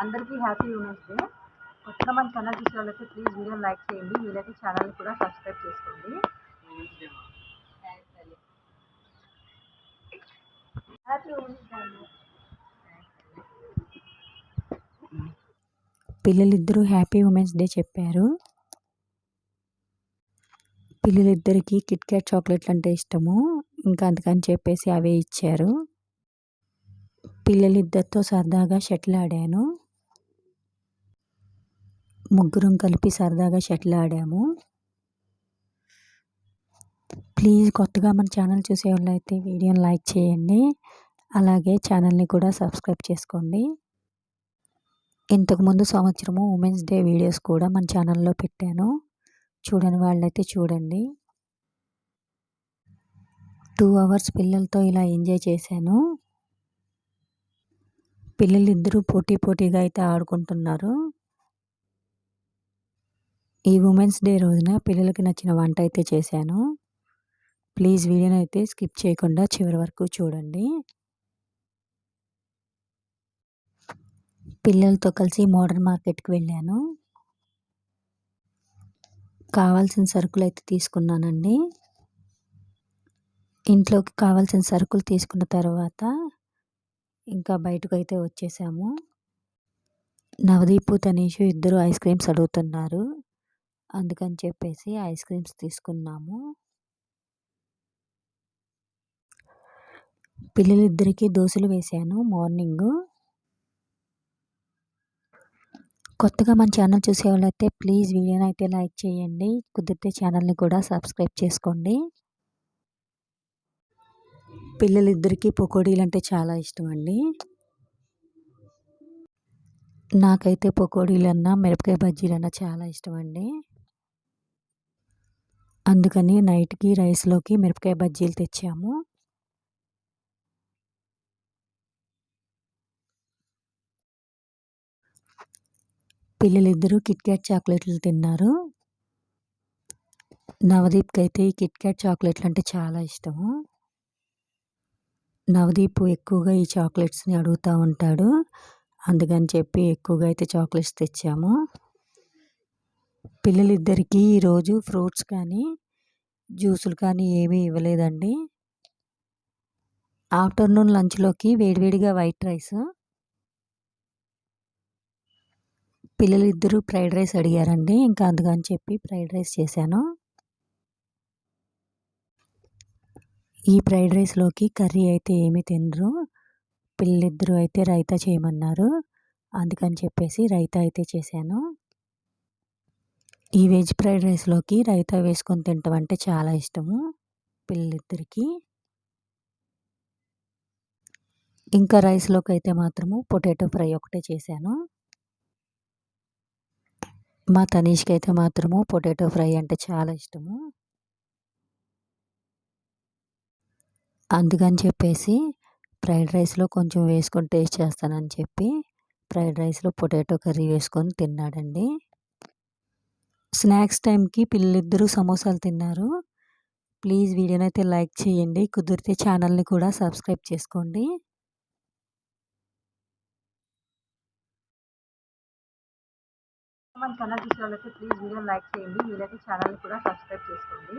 అందరికీ happy women's day. కొత్తగా మన ఛానల్ చూసే వాళ్ళైతే ప్లీజ్ వీడియో లైక్ చేయండి. వీలైతే ఛానల్ని కూడా సబ్స్క్రైబ్ చేసుకోండి. హ్యాపీ ఉమెన్స్ పిల్లలిద్దరూ హ్యాపీ ఉమెన్స్ డే చెప్పారు. పిల్లలిద్దరికీ కిట్ క్యాట్ చాక్లెట్లు అంటే ఇష్టము. ఇంకా అందుకని చెప్పేసి అవే ఇచ్చారు. పిల్లలిద్దరితో సరదాగా షటిల్ ఆడాను. ముగ్గురం కలిపి సరదాగా షటిల్ ఆడాము. ప్లీజ్ కొత్తగా మన ఛానల్ చూసే వాళ్ళు అయితే వీడియోని లైక్ చేయండి. అలాగే ఛానల్ని కూడా సబ్స్క్రైబ్ చేసుకోండి. ఇంతకుముందు సంవత్సరము ఉమెన్స్ డే వీడియోస్ కూడా మన ఛానల్లో పెట్టాను. చూడని వాళ్ళైతే చూడండి. టూ అవర్స్ పిల్లలతో ఇలా ఎంజాయ్ చేశాను. పిల్లలు ఇద్దరూ పోటీ పోటీగా అయితే ఆడుకుంటున్నారు. ఈ ఉమెన్స్ డే రోజున పిల్లలకి నచ్చిన వంట అయితే చేశాను. ప్లీజ్ వీడియోని అయితే స్కిప్ చేయకుండా చివరి వరకు చూడండి. పిల్లలతో కలిసి మోడర్న్ మార్కెట్కి వెళ్ళాను. కావాల్సిన సరుకులు అయితే తీసుకున్నానండి. ఇంట్లోకి కావాల్సిన సరుకులు తీసుకున్న తర్వాత ఇంకా బయటకు అయితే వచ్చేసాము. నవదీపు తనీషు ఇద్దరు ఐస్ క్రీమ్స్ అడుగుతున్నారు. అందుకని చెప్పేసి ఐస్ క్రీమ్స్ తీసుకున్నాము. పిల్లలిద్దరికీ దోశలు వేశాను మార్నింగ్. కొత్తగా మన ఛానల్ చూసే వాళ్ళైతే ప్లీజ్ వీడియోని అయితే లైక్ చేయండి. కుదిరితే ఛానల్ని కూడా సబ్స్క్రైబ్ చేసుకోండి. పిల్లలిద్దరికీ పకోడీలు అంటే చాలా ఇష్టం అండి నాకైతే పకోడీలన్నా మిరపకాయ బజ్జీలన్నా చాలా ఇష్టం అండి అందుకని నైట్కి రైస్లోకి మిరపకాయ బజ్జీలు తెచ్చాము. పిల్లలిద్దరూ కిట్ క్యాట్ చాక్లెట్లు తిన్నారు. నవదీప్కి అయితే ఈ కిట్ క్యాట్ చాక్లెట్లు అంటే చాలా ఇష్టము. నవదీప్ ఎక్కువగా ఈ చాక్లెట్స్ని అడుగుతూ ఉంటాడు. అందుకని చెప్పి ఎక్కువగా అయితే చాక్లెట్స్ తెచ్చాము. పిల్లలిద్దరికీ ఈరోజు ఫ్రూట్స్ కానీ జ్యూసులు కానీ ఏమీ ఇవ్వలేదండి. ఆఫ్టర్నూన్ లంచ్లోకి వేడివేడిగా వైట్ రైస్. పిల్లలిద్దరూ ఫ్రైడ్ రైస్ అడిగారండి. ఇంకా అందుకని చెప్పి ఫ్రైడ్ రైస్ చేశాను. ఈ ఫ్రైడ్ రైస్లోకి కర్రీ అయితే ఏమీ తినరు. పిల్లలిద్దరూ అయితే రైతా చేయమన్నారు. అందుకని చెప్పేసి రైతా అయితే చేశాను. ఈ వెజ్ ఫ్రైడ్ రైస్లోకి రైతా వేసుకొని తింటాం అంటే చాలా ఇష్టము. పిల్లలిద్దరికి. ఇంకా రైస్లోకి అయితే మాత్రము పొటాటో ఫ్రై ఒకటే చేశాను. మా తనీష్కి అయితే మాత్రము పొటాటో ఫ్రై అంటే చాలా ఇష్టము. అందుకని చెప్పేసి ఫ్రైడ్ రైస్లో కొంచెం వేసుకొని టేస్ట్ చేస్తానని చెప్పి ఫ్రైడ్ రైస్లో పొటాటో కర్రీ వేసుకొని తిన్నాడండి. స్నాక్స్ టైంకి పిల్లలిద్దరూ సమోసాలు తిన్నారు. ప్లీజ్ వీడియోని అయితే లైక్ చేయండి. కుదిరితే ఛానల్ని కూడా సబ్స్క్రైబ్ చేసుకోండి. మన ఛానల్ చూసే వాళ్ళైతే ప్లీజ్ వీడియో లైక్ చేయండి. వీలైతే ఛానల్ని కూడా సబ్స్క్రైబ్ చేసుకోండి.